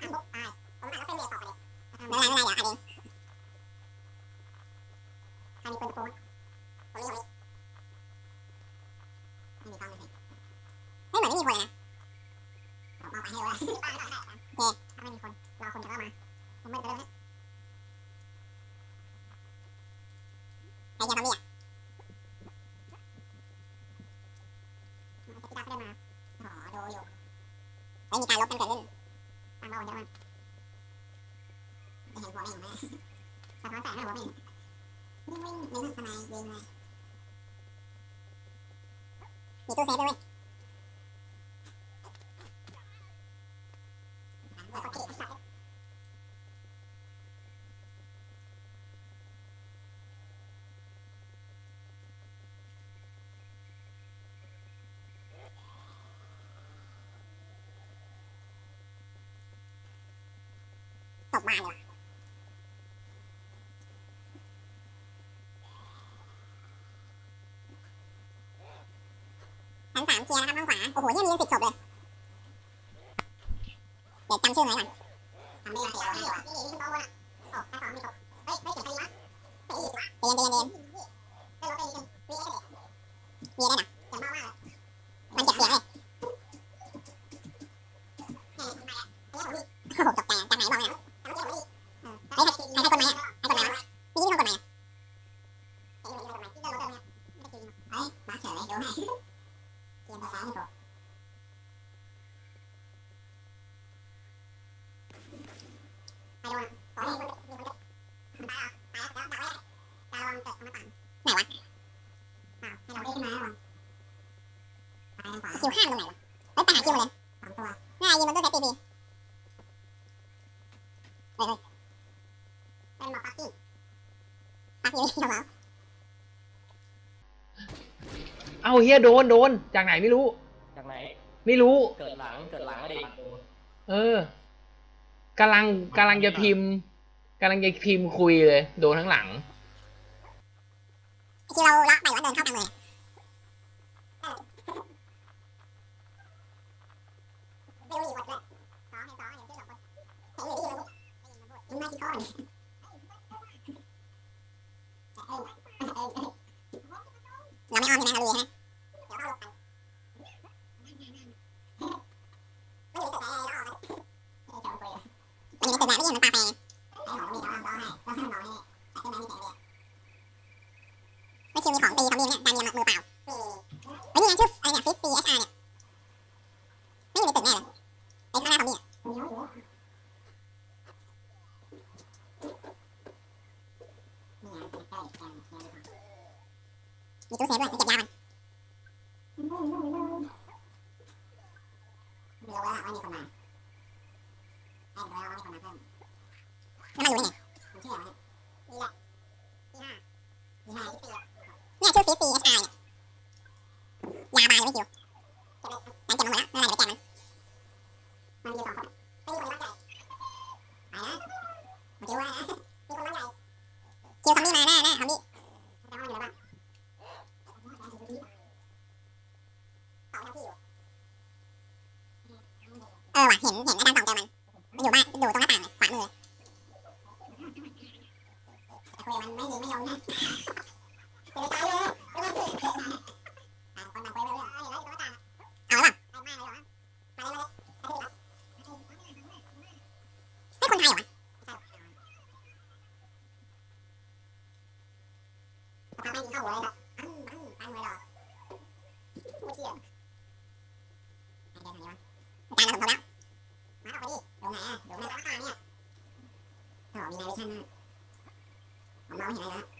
ปุ๊บตายผมอ่านแล้วเส้นเรียกต่อไปเลยไม่เป็นไรไม่เป็นไรอย่าอ่านเองใครมีปืนตะปูมั้ยผมมีผมมีไม่มีกล้องเลยเฮ้ยเหมือนไม่มีคนเลยนะผมเอาไปให้เลยป้าไม่ต้องให้โอเคถ้าไม่มีคนรอคนจะเข้ามาผมไม่ได้เลยใครจะทำนี่อะสกิต้าก็ได้มาอ๋อดูอยู่เฮ้ยมีการลบกันเกิดขึ้นตามเราเยอะมากจะเห็นหัวไม่เห็นไหมสะท้อนแสงหน้าหัวไม่เห็นวิ่งวิ่งเน้นทนายยิงเลยมีตู้เซฟด้วยเว้ยเปิดปกติสัตว์ศพมาเลยว่ะชั้นสาม เคลียร์นะครับข้างขวา โอ้โหยังมีสิบศพเลย เดี๋ยวจำชื่อไว้ก่อนทำได้ยังไงวะนี่นี่นี่โต๊ะอะโอ้ชั้นสองมีศพเลยไม่เสียใครวะเฮ้ยเย็นเย็นเย็นได้รถได้ดีกันมีเอ็กซ์มีได้หรอแภาษาให้ผมไปโดนขอให้มีคนมีคนตายอะตายแล้วตายแล้วตายระวังเกิดมาต่างไหนวะอ้าให้เราได้ขึ้นมาแล้วตายทางขวาคิวข้างตรงไหนวะเฮ้ยไปหาคิวมาเลยสองตัวน่ายิงมันตู้เซฟปีพีเฮ้ยเฮ้ยเป็นหมอปักกิ้งปักอยู่นี่เหรอ เอาเฮียโดนโดน จากไหนไม่รู้ จากไหน ไม่รู้ เกิดหลังเกิดหลังอะดิเออกำลังกำลังจะพิมพ์กำลังจะพิมพ์คุยเลย โดนทั้งหลังที่เราละไปว่าเดินเข้ากลางเลยไม่รู้อีกคนด้วยสองเห็นสองเห็นชื่อสองคนเห็นอยู่ดีเลยมึงมาที่ก้อนเราไม่อ้อมใช่ไหมเราลุยใช่ไหมเดี๋ยวเข้าลงกันไม่รู้แต่ไหนเราออกมันอยู่ในตึกไหนไม่ยินมัน ปาแปไอ้หมอมีเราเราให้เราให้หมอให้แต่ขึ้นมามีแต่เดียวไม่คิวมีของตีเขามีเนี่ยการเรียนมือเปล่าเฮ้ยนี่ไงชื่ออะไรเนี่ยฟิสซีเอชอาร์เนี่ยไม่อยู่ในตึกแน่เลยไอ้ข้างหน้าเขามีอะมีตู้เซฟด้วยเก็บยามันไม่รู้ว่าว่ามีคนมาแอบดูแล้วว่ามีคนมาเพิ่มแล้วมาอยู่ได้ไงผมเชื่อนี่แหละที่ห้าที่ห้าที่สี่ เนี่ยชื่อฟีซีเอสไอเนี่ยยาบายไม่คิวเก็บเลยฉันเก็บมาหมดแล้วไม่นไรเดี๋ยวไปแกมันมันมีสองคนไม่มีคนรักใหญ่ไปนะมาคิวว่านะมีคนรักใหญ่คิวทำนี่มาหน้าหน้าทำนี่จะห้องอยู่แล้วบ้างเออว่ะเห็นเห็นอาจารย์สองเจอมันมันอยู่บ้านอยู่ตรงหน้าต่างเลยขวามือแต่คุยมันไม่ยิงไม่ยอมนะเดี๋ยวตายเลย ต่างคนต่างคุยไปเรื่อยเอาอยู่แล้วอยู่ตรงหน้าต่างเอาล่ะไปมาเลยเหรอมาเลยมาเลยให้คนไทยเหรอ สภาพไม่กินข้าวหัวเลยแบบอั้นอั้นตั้งไว้หรอไม่เชื่อไอ้เด็กไห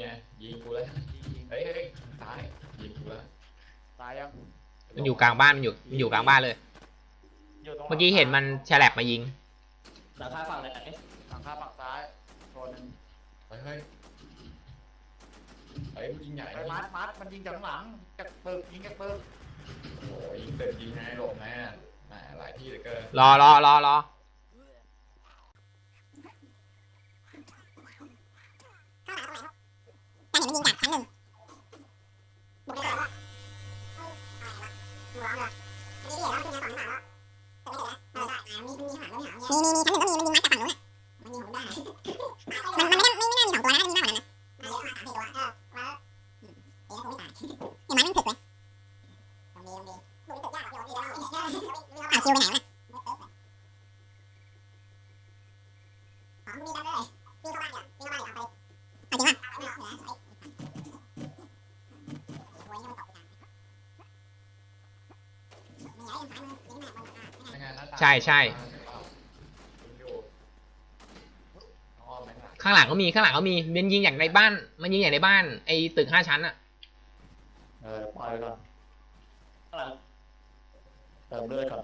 ไงยิงกูแล้วเฮ้ยเฮ้ยตายยิงกูแล้วตายยังมันอยู่กลางบ้านมันอยู่มันอยู่กลางบ้านเลยอยู่ตรงเมื่อกี้เห็นมันแฉลบมายิง หลังคาฝั่งไหนหลังคาฝั่งซ้ายโซนหนึงเฮ้ยเฮ้ยเฮ้ยมันยิงใหญ่ไอ้นะมัดมัดมันยิงจากข้างหลังจากตึกยิงจากตึกโอ้โหยิงเต็มยิงไงหลบแม่แหมหลายที่เหลือเกินรอรอรอรอ หนมันยิงจากชั้นหนึ่งบุกไปเลยว่าอะไรวะดูร้อนเลยอันนี้เดี๋ยวเราขึ้นมาสองสามแล้วแต่ไม่เห็นแล้วเออได้อ่ามีมีมีชั้นหนึ่งก็มีมันยิงมัดจากฝั่งนู้นมันยิงผมได้มันมันไม่ได้ไม่ไม่น่ามีสองตัวนะมีมากกว่านั้นนะเยอะมาสามสี่ตัวเออแล้วเดี๋ยวคงไม่ตายเห็นไหมมันถึกเลยตรงนี้ตรงนี้ดูตึกยากกว่าโยนอีกแล้วอะคิวไปไหนวะมีกันเลยมีเข้าบ้านเนี่ยวิ่งเข้าบ้านเนี่ยาไปเอาจริงป่ะไม่หรอกนะโอ้ยนี่มันตกไปมีอะไรยังซ้ายมือยิงแม่บนอะไม่ไง ยังไงหน้าตา ใช่ใช่ข้างหลังก็มีข้างหลังก็มีมันยิงอย่างในบ้าน มันยิงอย่างในบ้าน ไอ้ตึกห้าชั้นอะเออปล่อยไปก่อนข้างหลังเติมเลือดก่อน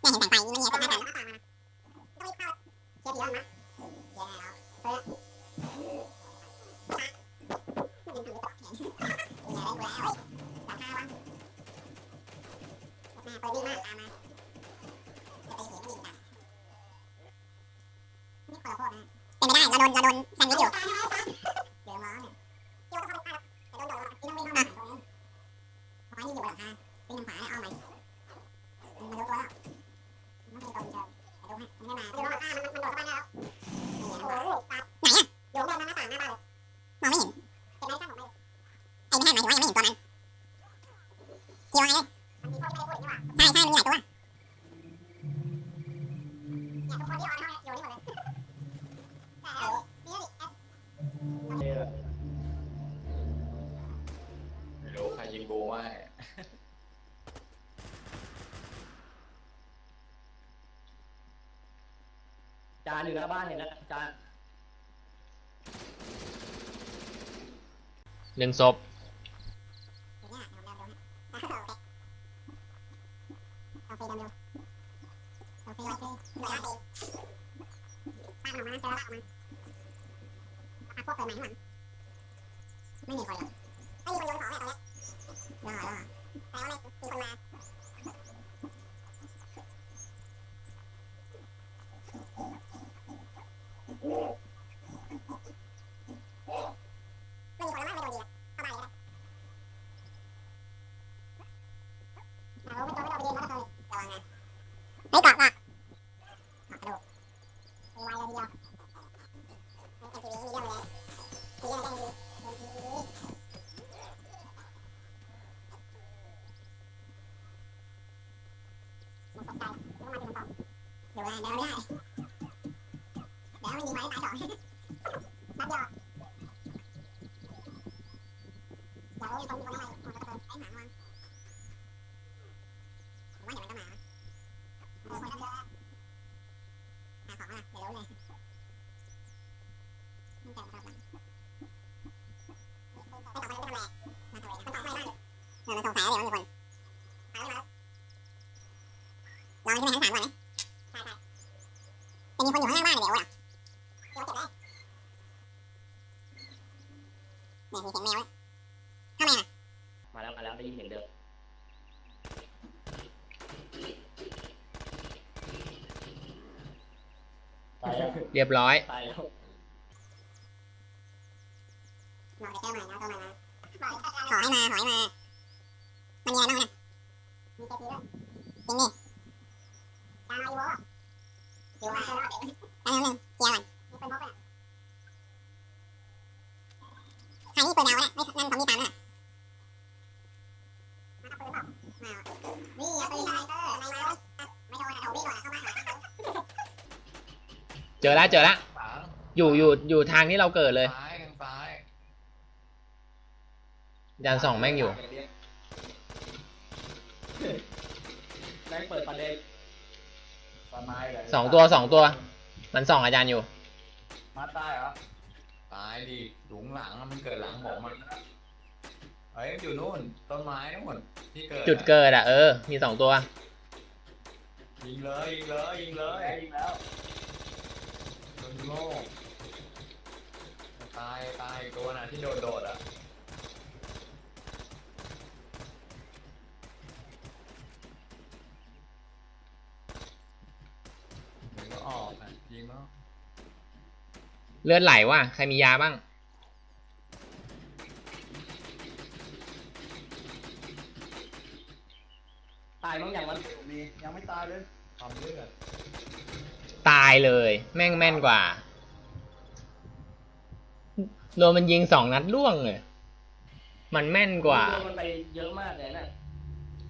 เนี่ยเห็นแสงไฟมันเนี่ยเป็นหน้าตาแล้วก็ตามมาต้องรีบเข้าเชียร์ผีแล้วมั้ยเชียร์แล้วเฮ้ยมันเป็นทางที่ตกแขนยังไงได้กูแล้วะแม่ เปิดวิ่งมากตามมาจะไปเห็นวิ่งกันนี่คนละพวกนะเป็นไม่ได้เราโดนเราโดนแซนด์วิชอยู่ รู้ใครยิงกูว่าจานอยู่หน้าบ้านเห็นแล้วจานหนึ่งศพเนี่ยเดี๋ยวเดี๋ยวเดี๋ยวเอาโอเคเอาฟรีเดิมเดียวเอาฟรีเอาฟรีเหลือฟรีตั้งออกมาเจอแล้วออกมาเอาพวกเปิดใหม่ข้างหลังไม่มีคนหรอกไม่มีคนโยนของแบบนี้รอรอแต่ว่าไม่มีคนมาไม่มีคนแล้วไม่โดนดีเข้าบ้านเลยก็ได้ เราไม่ต้องไม่ต้องไปเรียนมาแล้วเลยระวังนะเฮ้ยเกาะเกาะกระโดดมีไวเลยทีเดียวไอ้ทีวีมีเรื่องเลยทีเรื่องได้ดีโดนทีวีมันตกใจต้องมาเป็นคำตอบ เดี๋ยวนะเดี๋ยวไม่ได้เดี๋ยวไม่มีไว้ตายสองนับยอดอยากรู้มีคนมีคนอะไรคนกระเตินไอ้ คนอยู่ข้างล่างบ้านเดี๋ยวอะเดี๋ยวเก็บเลยเนี่ยมีเสียงแมวทำไมอะ มาแล้วมาแล้วได้ยินเสียงเดิมตายยังเรียบร้อย ตายแล้วรอไปเจอใหม่นะตัวใหม่นะขอให้มาขอให้มา มันมีอะไรบ้างนะมีเจพีด้วยจริงดิตามมาอีโว อีโวมาเจอแล้วแป๊บนึงเคลียร์ก่อนมีปืนพกเลยใครนี่ปืนดาวนะไม่นั่นทำนี่ตามนะมาเอาปืนเปล่ามานี่เอาปืนสไนเปอร์สไนเปอร์ไม่โดนอะเอาวิ่งก่อนเข้าบ้านหาเจอแล้วเจอแล้วขวาอยู่อยู่อยู่ทางที่เราเกิดเลยซ้ายทางซ้ายยันสองแม่งอยู่แสองตัวสองตัว มันส่องอาจารย์อยู่มัดได้เหรอตายดิหลุงหลังอะมันเกิดหลังผมมันเฮ้ยอยู่นู่นต้นไม้นู่นที่เกิดจุดเกิดอะเออ มีสองตัว ยิงเลยยิงเลยยิงเลยยิงแล้วโดนโง่ตายตายตัวน่ะที่โดดโดดๆอะเดี๋ยวก็ออกอะยิงแล้ว เลือดไหลว่ะ ใครมียาบ้าง ตายมั้งอย่างมันมียังไม่ตายเลยความเลือดตายเลย แม่งแม่นกว่า โดนมันยิงสองนัดล่วงเลย มันแม่นกว่า โดนมันไปเยอะมากเลยน่ะ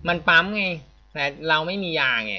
มันปั๊มไง แต่เราไม่มียาไง